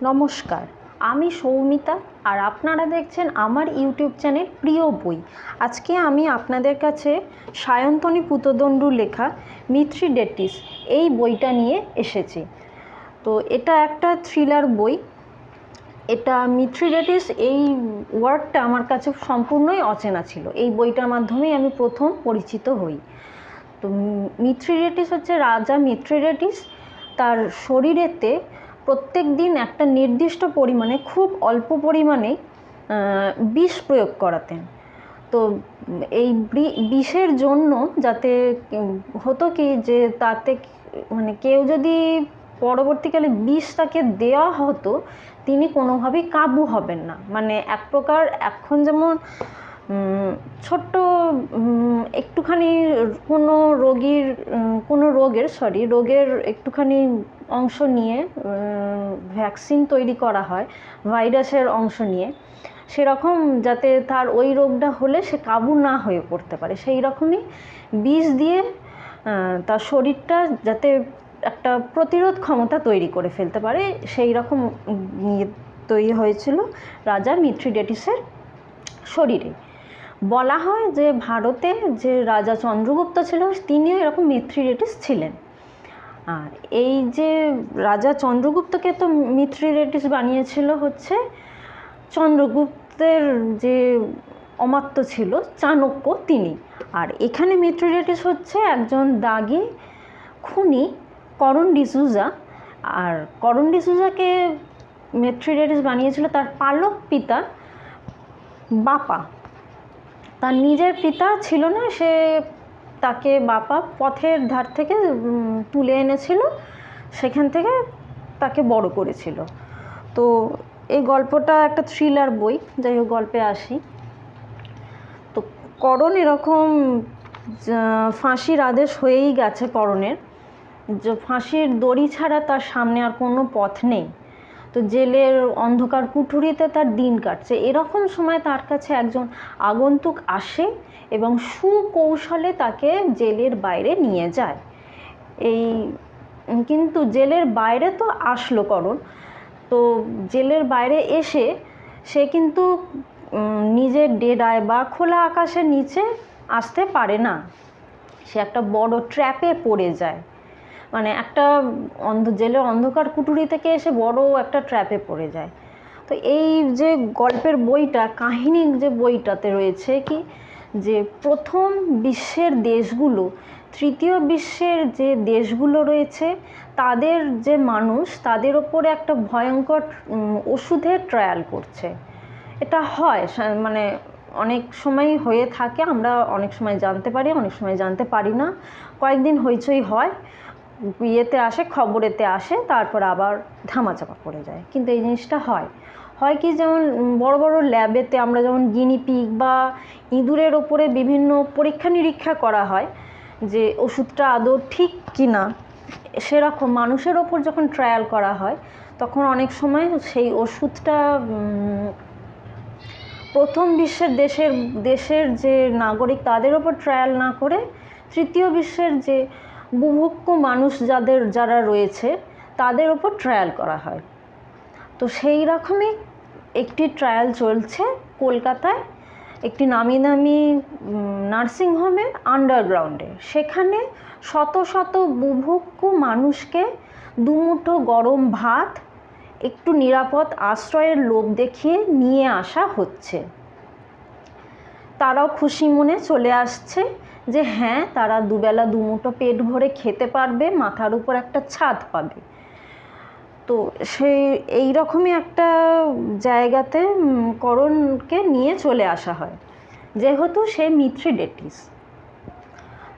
নমস্কার, আমি সৌমিতা আর আপনারা দেখছেন আমার ইউটিউব চ্যানেল প্রিয় বই। আজকে আমি আপনাদের কাছে সায়ন্তনী পুতদণ্ডু লেখা মিথ্রিডেটিস এই বইটা নিয়ে এসেছি। তো এটা একটা থ্রিলার বই। এটা মিথ্রিডেটিস এই ওয়ার্ডটা আমার কাছে সম্পূর্ণই অচেনা ছিল। এই বইটার মাধ্যমেই আমি প্রথম পরিচিত হই। তো মিথ্রিডেটিস হচ্ছে রাজা মিথ্রিডেটিস তার শরীরেতে প্রত্যেক দিন একটা নির্দিষ্ট পরিমাণে, খুব অল্প পরিমাণে বিষ প্রয়োগ করাতেন। তো এই বিষের জন্য যাতে হতো কি যে তাতে মানে কেউ যদি পরবর্তীকালে বিষ তাকে দেওয়া হতো, তিনি কোনোভাবেই কাবু হবেন না। মানে এক প্রকার এখন যেমন ছোট্ট একটুখানি কোনো রোগীর কোনো রোগের সরি রোগের একটুখানি অংশ নিয়ে ভ্যাকসিন তৈরি করা হয়, ভাইরাসের অংশ নিয়ে। সেরকম যাতে তার ওই রোগটা হলে সে কাবু না হয়ে পড়তে পারে। সেই রকমই বিষ দিয়ে তার শরীরটা যাতে একটা প্রতিরোধ ক্ষমতা তৈরি করে ফেলতে পারে, সেই রকম ইয়ে তৈরি হয়েছিল রাজা মিথ্রিডেটিসের শরীরে। বলা হয় যে ভারতে যে রাজা চন্দ্রগুপ্ত ছিল, তিনিও এরকম মিথ্রিডেটিস ছিলেন। আর এই যে রাজা চন্দ্রগুপ্তকে তো মিথ্রিডেটিস বানিয়েছিল হচ্ছে চন্দ্রগুপ্তের যে অমাত্য ছিল, চাণক্য তিনি। আর এখানে মিথ্রিডেটিস হচ্ছে একজন দাগি খুনি করণ ডিসুজা আর করণ ডিসুজাকে মেথ্রিডেটিস বানিয়েছিল তার পালক পিতা বাপা। তার নিজের পিতা ছিল না, সে তাকে বাপা পথের ধার থেকে তুলে এনেছিল, সেখান থেকে তাকে বড় করেছিল। তো এই গল্পটা একটা থ্রিলার বই, যাই হোক গল্পে আসি। তো করণ এরকম ফাঁসির আদেশ হয়েই গেছে করণের। যে ফাঁসির দড়ি ছাড়া তার সামনে আর কোনো পথ নেই। তো জেলের অন্ধকার কুঠুরিতে তার দিন কাটছে। এরকম সময় তার কাছে একজন আগন্তুক আসে এবং সুকৌশলে তাকে জেলের বাইরে নিয়ে যায়। এই, কিন্তু জেলের বাইরে তো আসলো করণ। তো জেলের বাইরে এসে সে কিন্তু নিজের ডেরায় বা খোলা আকাশের নিচে আসতে পারে না। সে একটা বড় ট্র্যাপে পড়ে যায়। মানে একটা অন্ধ, জেলের অন্ধকার কুটুরি থেকে এসে বড় একটা ট্র্যাপে পড়ে যায়। তো এই যে গল্পের বইটা, কাহিনীর যে বইটাতে রয়েছে কি, যে প্রথম বিশ্বের দেশগুলো, তৃতীয় বিশ্বের যে দেশগুলো রয়েছে, তাদের যে মানুষ, তাদের ওপরে একটা ভয়ঙ্কর ওষুধের ট্রায়াল করছে। এটা হয় মানে অনেক সময় হয়ে থাকে, আমরা অনেক সময় জানতে পারি, অনেক সময় জানতে পারি না। কয়েকদিন হইচই হয়। ইয়েতে আসে, খবরেতে আসে, তারপর আবার ধামাচাপা পড়ে যায়। কিন্তু এই জিনিসটা হয়। হয় কি যেমন বড় বড় ল্যাবেতে আমরা যেমন গিনিপিগ বা ইঁদুরের ওপরে বিভিন্ন পরীক্ষা নিরীক্ষা করা হয় যে ওষুধটা আদৌ ঠিক কি না সেরকম মানুষের ওপর যখন ট্রায়াল করা হয়, তখন অনেক সময় সেই ওষুধটা প্রথম বিশ্বের দেশের দেশের যে নাগরিক তাদের ওপর ট্রায়াল না করে তৃতীয় বিশ্বের যে বুভুক্ষ মানুষ যাদের, যারা রয়েছে, তাদের ওপর ট্রায়াল করা হয়। তো সেই রকমই একটি ট্রায়াল চলছে কলকাতায়, একটি নামি দামি নার্সিংহোমের আন্ডারগ্রাউন্ডে সেখানে শত শত বুভুক্ষ মানুষকে দুমুঠো গরম ভাত, একটু নিরাপদ আশ্রয়ের লোভ দেখিয়ে নিয়ে আসা হচ্ছে। তারাও খুশি মনে চলে আসছে। যে হ্যাঁ তারা দুবেলা দুমুঠো পেট ভরে খেতে পারবে, মাথার উপর একটা ছাদ পাবে। তো সেই, এই রকমই একটা জায়গাতে করণকে নিয়ে চলে আসা হয়। যেহেতু সে মিথ্রিডেটিস।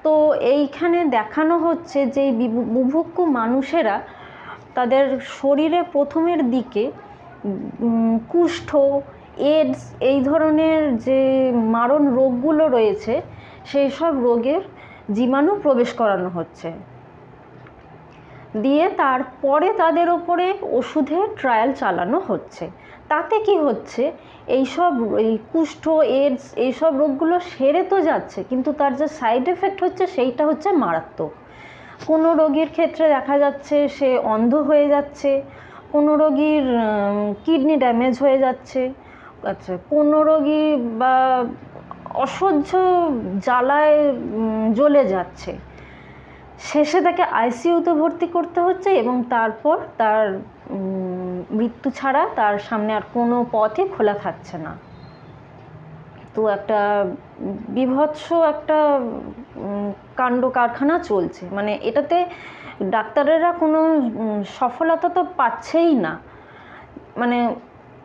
তো এইখানে দেখানো হচ্ছে যে বুভুক্ষ মানুষেরা তাদের শরীরে প্রথমের দিকে কুষ্ঠ, এডস, এই ধরনের যে মারণ রোগগুলো রয়েছে সেই সব রোগের জীবাণু প্রবেশ করানো হচ্ছে। দিয়ে তারপরে তাদের ওপরে ওষুধের ট্রায়াল চালানো হচ্ছে। তাতে কি হচ্ছে? এইসব এই কুষ্ঠ এডস এইসব রোগগুলো সেরে তো যাচ্ছে, কিন্তু তার যে সাইড এফেক্ট হচ্ছে সেইটা হচ্ছে মারাত্মক। কোনো রোগীর ক্ষেত্রে দেখা যাচ্ছে সে অন্ধ হয়ে যাচ্ছে, কোনো রোগীর কিডনি ড্যামেজ হয়ে যাচ্ছে আচ্ছা কোনো রোগী বা অসহ্য জ্বালায় জ্বলে যাচ্ছে। শেষে তাকে আইসিইউতে ভর্তি করতে হচ্ছে এবং তারপর তার মৃত্যু ছাড়া তার সামনে আর কোনো পথই খোলা থাকছে না। তো একটা বিভৎস একটা কাণ্ড কারখানা চলছে। মানে এটাতে ডাক্তারেরা কোনো সফলতা তো পাচ্ছেই না। মানে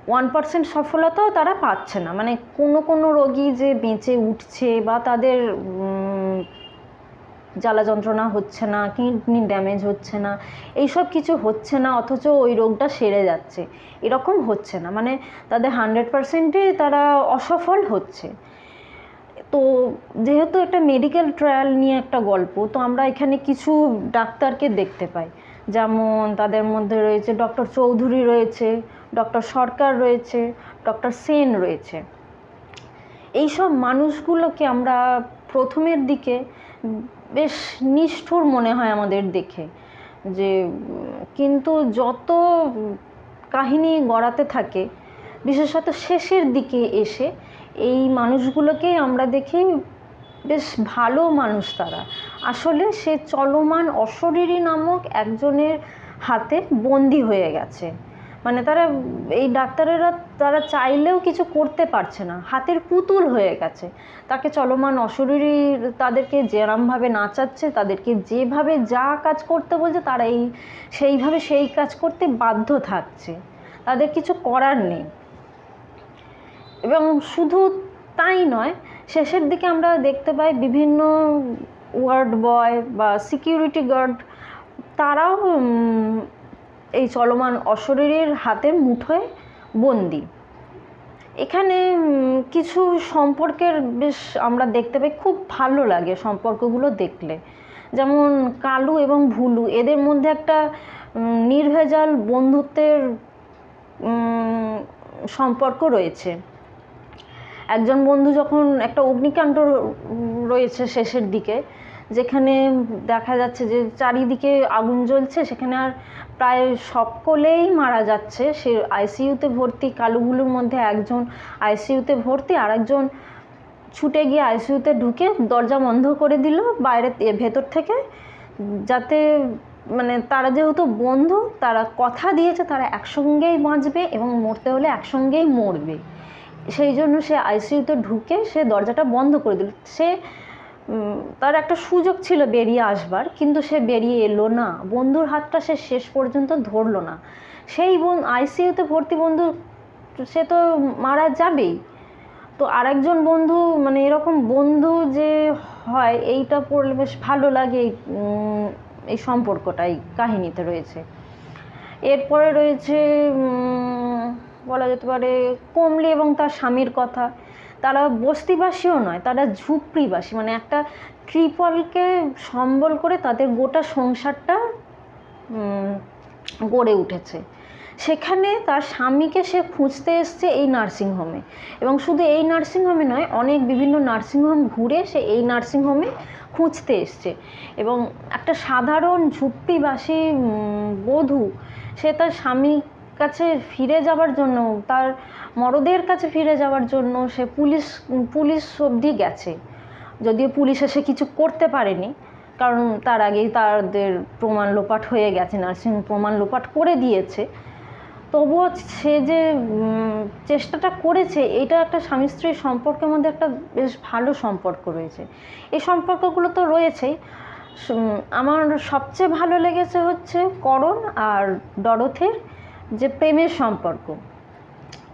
ওয়ান পার্সেন্ট সফলতাও তারা পাচ্ছে না। মানে কোনো কোনো রোগী যে বেঁচে উঠছে বা তাদের জ্বালা যন্ত্রণা হচ্ছে না, কিডনি ড্যামেজ হচ্ছে না, এইসব কিছু হচ্ছে না, অথচ ওই রোগটা সেরে যাচ্ছে। এরকম হচ্ছে না। মানে তাদের হান্ড্রেড পার্সেন্টই তারা অসফল হচ্ছে। তো যেহেতু একটা মেডিকেল ট্রায়াল নিয়ে একটা গল্প, তো আমরা এখানে কিছু ডাক্তারকে দেখতে পাই। যেমন তাদের মধ্যে রয়েছে ডক্টর চৌধুরী রয়েছে ডক্টর সরকার রয়েছে, ডক্টর সেন রয়েছে। এইসব মানুষগুলোকে আমরা প্রথমের দিকে বেশ নিষ্ঠুর মনে হয় আমাদের দেখে, যে কিন্তু যত কাহিনী গড়াতে থাকে, বিশেষত শেষের দিকে এসে এই মানুষগুলোকেই আমরা দেখি বেশ ভালো মানুষ তারা। আসলে সে চলমান অশরীরী নামক একজনের হাতে বন্দি হয়ে গেছে। মানে তারা, এই ডাক্তারেরা তারা চাইলেও কিছু করতে পারছে না। হাতের পুতুল হয়ে গেছে। তাকে চলমান অশরীরী তাদেরকে যেরমভাবে নাচাচ্ছে, তাদেরকে যেভাবে যা কাজ করতে বলছে, তারা এই, সেইভাবে সেই কাজ করতে বাধ্য থাকছে। তাদের কিছু করার নেই। এবং শুধু তাই নয়, শেষের দিকে আমরা দেখতে পাই বিভিন্ন ওয়ার্ড বয় বা সিকিউরিটি গার্ড, তারাও এই চলমান অশরীরের হাতের মুঠোয় বন্দি। এখানে কিছু সম্পর্কের বেশ আমরা দেখতে পাই, খুব ভালো লাগে সম্পর্কগুলো দেখলে। যেমন কালু এবং ভুলু, এদের মধ্যে একটা নির্ভেজাল বন্ধুত্বের সম্পর্ক রয়েছে। একজন বন্ধু যখন একটা অগ্নিকাণ্ড রয়েছে শেষের দিকে, যেখানে দেখা যাচ্ছে যে চারিদিকে আগুন জ্বলছে, সেখানে আর প্রায় সকলেই মারা যাচ্ছে। সে আইসিইউতে ভর্তি, কালুগুলোর মধ্যে একজন আইসিইউতে ভর্তি আর একজন ছুটে গিয়ে আইসিইউতে ঢুকে দরজা বন্ধ করে দিল বাইরে ভেতর থেকে। যাতে মানে তারা যেহেতু বন্ধু, তারা কথা দিয়েছে, তারা একসঙ্গেই বাঁচবে এবং মরতে হলে একসঙ্গেই মরবে। সেই জন্য সে আইসিইউতে ঢুকে সে দরজাটা বন্ধ করে দিল। সে তার একটা সুযোগ ছিল বেরিয়ে আসবার কিন্তু সে বেরিয়ে এলো না। বন্ধুর হাতটা সে শেষ পর্যন্ত ধরলো না। সেই বোন আইসিইউতে ভর্তি বন্ধু সে তো মারা যাবেই। তো আরেকজন বন্ধু মানে এরকম বন্ধু যে হয় এইটা পড়লে বেশ ভালো লাগে এই, সম্পর্কটা এই কাহিনীতে রয়েছে। এরপরে রয়েছে বলা যেতে পারে কমলি এবং তার স্বামীর কথা। তারা বস্তিবাসীও নয়, তারা ঝুপড়িবাসী। মানে একটা ট্রিপলকে সম্বল করে তাদের গোটা সংসারটা গড়ে উঠেছে। সেখানে তার স্বামীকে সে খুঁজতে এসছে এই নার্সিংহোমে। এবং শুধু এই নার্সিংহোমে নয়, অনেক বিভিন্ন নার্সিংহোম ঘুরে সে এই নার্সিংহোমে খুঁজতে এসছে। এবং একটা সাধারণ ঝুপড়িবাসী বধূ, সে তার স্বামীর কাছে ফিরে যাওয়ার জন্য, তার মরদের কাছে ফিরে যাওয়ার জন্য সে পুলিশ পুলিশ অবধি গেছে। যদিও পুলিশ এসে কিছু করতে পারেনি, কারণ তার আগেই তাদের প্রমাণ লোপাট হয়ে গেছে, নার্সিং প্রমাণ লোপাট করে দিয়েছে। তবুও সে যে চেষ্টাটা করেছে, এটা একটা স্বামী স্ত্রীর সম্পর্কের মধ্যে একটা বেশ ভালো সম্পর্ক রয়েছে। এই সম্পর্কগুলো তো রয়েছেই আমার সবচেয়ে ভালো লেগেছে হচ্ছে করণ আর ডরথের যে প্রেমের সম্পর্ক।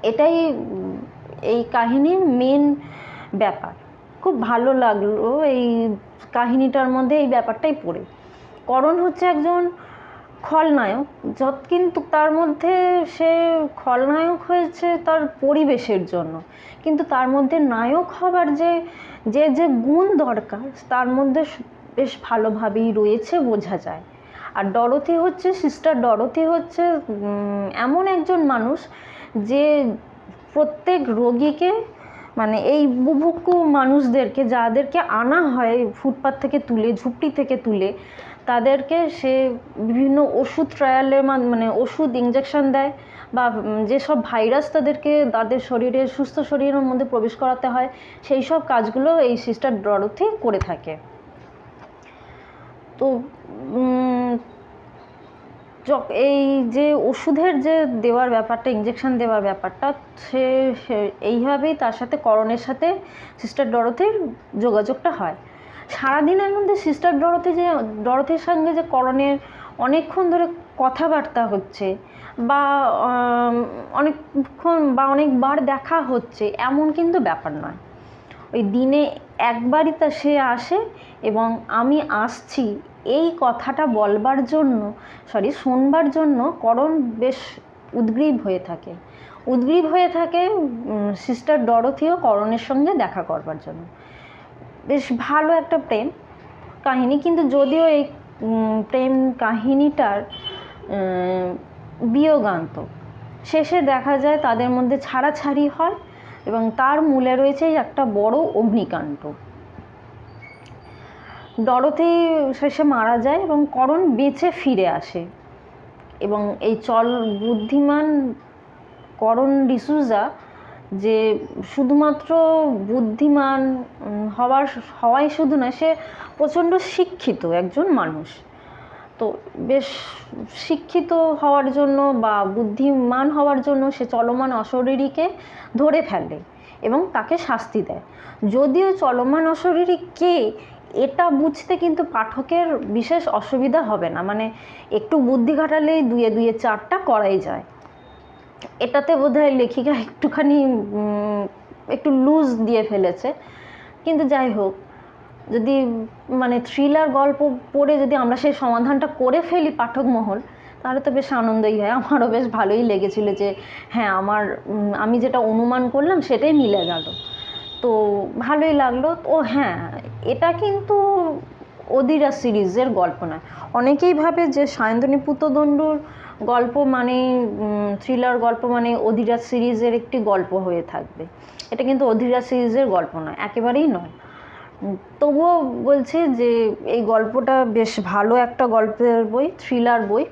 এটাই এই কাহিনীর মেন ব্যাপার। খুব ভালো লাগল এই কাহিনীটার মধ্যে এই ব্যাপারটাই পড়ে। করণ হচ্ছে একজন খলনায়ক, যত কিন্তু তার মধ্যে সে খলনায়ক হয়েছে তার পরিবেশের জন্য। কিন্তু তার মধ্যে নায়ক হবার যে যে যে গুণ দরকার, তার মধ্যে বেশ ভালোভাবেই রয়েছে, বোঝা যায়। আর ডরথি হচ্ছে, সিস্টার ডরথি হচ্ছে এমন একজন মানুষ যে প্রত্যেক রোগীকে মানে এই বুভুক্ষু মানুষদেরকে, যাদেরকে আনা হয় ফুটপাত থেকে তুলে, ঝুপড়ি থেকে তুলে, তাদেরকে সে বিভিন্ন ওষুধ ট্রায়ালের মানে ওষুধ ইঞ্জেকশন দেয় বা যেসব ভাইরাস তাদেরকে তাদের শরীরে, সুস্থ শরীরের মধ্যে প্রবেশ করাতে হয়, সেই সব কাজগুলো এই সিস্টার ডরথি করে থাকে। তো এই যে ওষুধের যে দেওয়ার ব্যাপারটা ইঞ্জেকশন দেওয়ার ব্যাপারটা, সে এইভাবেই তার সাথে করণের সাথে সিস্টার ডরথের যোগাযোগটা হয়। সারাদিনের মধ্যে সিস্টার ডরথে যে ডরথের সঙ্গে যে করণের অনেকক্ষণ ধরে কথাবার্তা হচ্ছে বা অনেকক্ষণ বা অনেকবার দেখা হচ্ছে, এমন কিন্তু ব্যাপার নয়। ওই দিনে একবারই তা সে আসে এবং আমি আসছি এই কথাটা বলবার জন্য সরি শোনবার জন্য করণ বেশ উদ্গ্রীব হয়ে থাকে। উদ্গ্রীব হয়ে থাকে সিস্টার ডরথিও করণের সঙ্গে দেখা করবার জন্য। বেশ ভালো একটা প্রেম কাহিনী, কিন্তু যদিও এই প্রেম কাহিনীটার বিয়োগান্ত। শেষে দেখা যায় তাদের মধ্যে ছাড়াছাড়ি হয় এবং তার মূলে রয়েছে একটা বড় অগ্নিকাণ্ড। ডরথি শেষে মারা যায় এবং করণ বেঁচে ফিরে আসে। এবং এই চল বুদ্ধিমান করণ ডিসুজা যে শুধুমাত্র বুদ্ধিমান হওয়ার, হওয়াই শুধু নয়, সে প্রচণ্ড শিক্ষিত একজন মানুষ। তো বেশ শিক্ষিত হওয়ার জন্য বা বুদ্ধিমান হওয়ার জন্য সে চলমান অশরীরীকে ধরে ফেলে এবং তাকে শাস্তি দেয়। যদিও চলমান অশরীরী কে এটা বুঝতে কিন্তু পাঠকের বিশেষ অসুবিধা হবে না। মানে একটু বুদ্ধি খাটালেই দুয়ে দুয়ে চারটা করাই যায়। এটাতে বোধহয় লেখিকা একটুখানি একটু লুজ দিয়ে ফেলেছে। কিন্তু যাই হোক, যদি মানে থ্রিলার গল্প পড়ে যদি আমরা সেই সমাধানটা করে ফেলি পাঠক মহল, তাহলে তো বেশ আনন্দই হয়। আমারও বেশ ভালোই লেগেছিল যে হ্যাঁ আমার আমি যেটা অনুমান করলাম সেটাই মিলে গেল। তো ভালোই লাগল। ও হ্যাঁ কিন্তু অদিরা সিরিজের গল্প নয়। অনেকেই ভাবে যে সায়ন্তনী পুত্রদণ্ডুর গল্প মানে থ্রিলার গল্প মানে অধিরাজ সিরিজের একটি গল্প হয়ে থাকবে। এটা কিন্তু অধিরাজ সিরিজের গল্প নয়, একেবারেই নয়। তবুও বলছে যে এই গল্পটা বেশ ভালো একটা গল্পের বই থ্রিলার বই।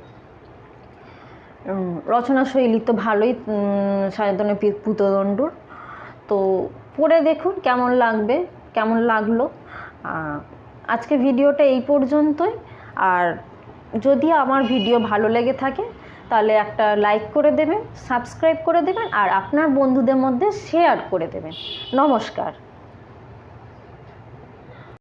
রচনা শৈলী তো ভালোই সায়ন্তনী পুতদণ্ডুর। তো পড়ে দেখুন কেমন লাগবে, কেমন লাগল। আজকে ভিডিওটা এই পর্যন্তই। আর যদি আমার ভিডিও ভালো লেগে থাকে, তাহলে একটা লাইক করে দেবেন সাবস্ক্রাইব করে দেবেন, আর আপনার বন্ধুদের মধ্যে শেয়ার করে দেবেন। নমস্কার।